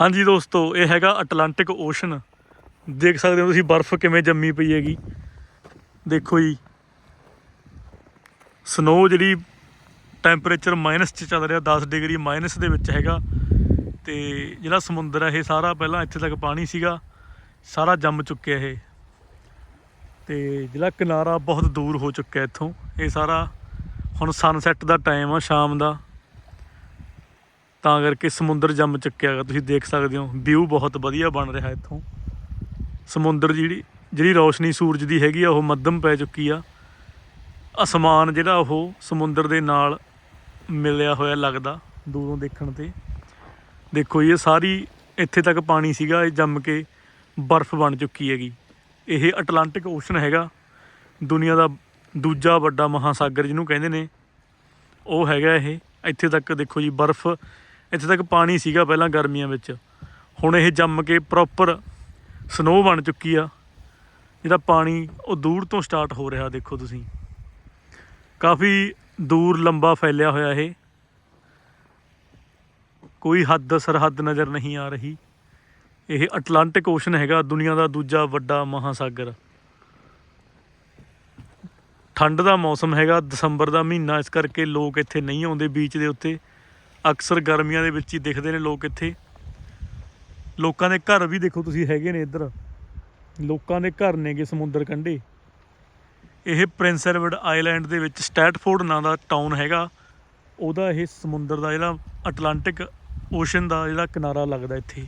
ਹਾਂਜੀ ਦੋਸਤੋ, ਇਹ ਹੈਗਾ ਅਟਲਾਂਟਿਕ ਓਸ਼ਨ ਦੇਖ ਸਕਦੇ ਹੋ ਤੁਸੀਂ ਬਰਫ਼ ਕਿਵੇਂ ਜੰਮੀ ਪਈ ਹੈਗੀ। ਦੇਖੋ ਜੀ। ਸਨੋ ਜਿਹੜੀ ਟੈਂਪਰੇਚਰ ਮਾਈਨਸ ਚ ਚੱਲ ਰਿਹਾ 10 ਡਿਗਰੀ ਮਾਈਨਸ ਦੇ ਵਿੱਚ ਹੈਗਾ। ਤੇ ਜਿਹੜਾ ਸਮੁੰਦਰ ਹੈ, ਇਹ ਸਾਰਾ ਪਹਿਲਾਂ ਇੱਥੇ ਤੱਕ ਪਾਣੀ ਸੀਗਾ। ਸਾਰਾ ਜੰਮ ਚੁੱਕਿਆ ਇਹ। ਤੇ ਜਿਹੜਾ ਕਿਨਾਰਾ ਬਹੁਤ ਦੂਰ ਹੋ ਚੁੱਕਿਆ ਇੱਥੋਂ। ਇਹ ਸਾਰਾ ਹੁਣ ਸਨਸੈਟ ਦਾ ਟਾਈਮ ਆ, ਸ਼ਾਮ ਦਾ। ਤਾਂ ਕਰਕੇ ਸਮੁੰਦਰ ਜੰਮ ਚੁੱਕਿਆ ਹੈਗਾ ਤੁਸੀਂ ਦੇਖ ਸਕਦੇ ਹੋ ਵਿਊ ਬਹੁਤ ਵਧੀਆ ਬਣ ਰਿਹਾ ਇੱਥੋਂ। ਸਮੁੰਦਰ ਜਿਹੜੀ ਜਿਹੜੀ ਰੌਸ਼ਨੀ ਸੂਰਜ ਦੀ ਹੈਗੀ ਆ ਉਹ ਮੱਧਮ ਪੈ ਚੁੱਕੀ ਆ। ਅਸਮਾਨ ਜਿਹੜਾ ਉਹ ਸਮੁੰਦਰ ਦੇ ਨਾਲ ਮਿਲਿਆ ਹੋਇਆ ਲੱਗਦਾ ਦੂਰੋਂ ਦੇਖਣ ਤੇ। ਦੇਖੋ ਜੀ, ਇਹ ਸਾਰੀ ਇੱਥੇ ਤੱਕ ਪਾਣੀ ਸੀਗਾ ਇਹ ਜੰਮ ਕੇ ਬਰਫ਼ ਬਣ ਚੁੱਕੀ ਹੈਗੀ। ਇਹ ਅਟਲਾਂਟਿਕ ਓਸ਼ਨ ਹੈਗਾ। ਦੁਨੀਆ ਦਾ ਦੂਜਾ ਵੱਡਾ ਮਹਾਸਾਗਰ ਜਿਹਨੂੰ ਕਹਿੰਦੇ ਨੇ ਉਹ ਹੈਗਾ ਇਹ। ਇੱਥੇ ਤੱਕ ਦੇਖੋ ਜੀ ਬਰਫ਼ ਇੱਥੇ ਤੱਕ ਪਾਣੀ ਸੀਗਾ ਪਹਿਲਾਂ ਗਰਮੀਆਂ ਵਿੱਚ। ਹੁਣ ਇਹ ਜੰਮ ਕੇ ਪ੍ਰੋਪਰ ਸਨੋ ਬਣ ਚੁੱਕੀ ਆ। ਜਿਹੜਾ ਪਾਣੀ ਉਹ ਦੂਰ ਤੋਂ ਸਟਾਰਟ ਹੋ ਰਿਹਾ, ਦੇਖੋ ਤੁਸੀਂ। ਕਾਫੀ ਦੂਰ ਲੰਬਾ ਫੈਲਿਆ ਹੋਇਆ ਇਹ। ਕੋਈ ਹੱਦ, ਸਰਹੱਦ ਨਜ਼ਰ ਨਹੀਂ ਆ ਰਹੀ। ਇਹ ਅਟਲਾਂਟਿਕ ਓਸ਼ਨ ਹੈਗਾ, ਦੁਨੀਆ ਦਾ ਦੂਜਾ ਵੱਡਾ ਮਹਾਸਾਗਰ। ਠੰਡ ਦਾ ਮੌਸਮ ਹੈਗਾ, ਦਸੰਬਰ ਦਾ ਮਹੀਨਾ, ਇਸ ਕਰਕੇ ਲੋਕ ਇੱਥੇ ਨਹੀਂ ਆਉਂਦੇ ਬੀਚ ਦੇ ਉੱਤੇ। ਅਕਸਰ ਗਰਮੀਆਂ ਦੇ ਵਿੱਚ ਹੀ ਦਿਖਦੇ ਨੇ ਲੋਕ ਇੱਥੇ। ਲੋਕਾਂ ਦੇ ਘਰ ਵੀ ਦੇਖੋ ਤੁਸੀਂ ਹੈਗੇ ਨੇ ਇੱਧਰ। ਲੋਕਾਂ ਦੇ ਘਰ ਨੇਗੇ ਸਮੁੰਦਰ ਕੰਢੇ। ਇਹ ਪ੍ਰਿੰਸ ਐਡਵਰਡ ਆਈਲੈਂਡ ਦੇ ਵਿੱਚ ਸਟੈਟਫੋਰਡ ਨਾਂ ਦਾ ਟਾਊਨ ਹੈਗਾ। ਉਹਦਾ ਇਹ ਸਮੁੰਦਰ ਦਾ ਜਿਹੜਾ ਅਟਲਾਂਟਿਕ ਓਸ਼ਨ ਦਾ ਜਿਹੜਾ ਕਿਨਾਰਾ ਲੱਗਦਾ ਇੱਥੇ।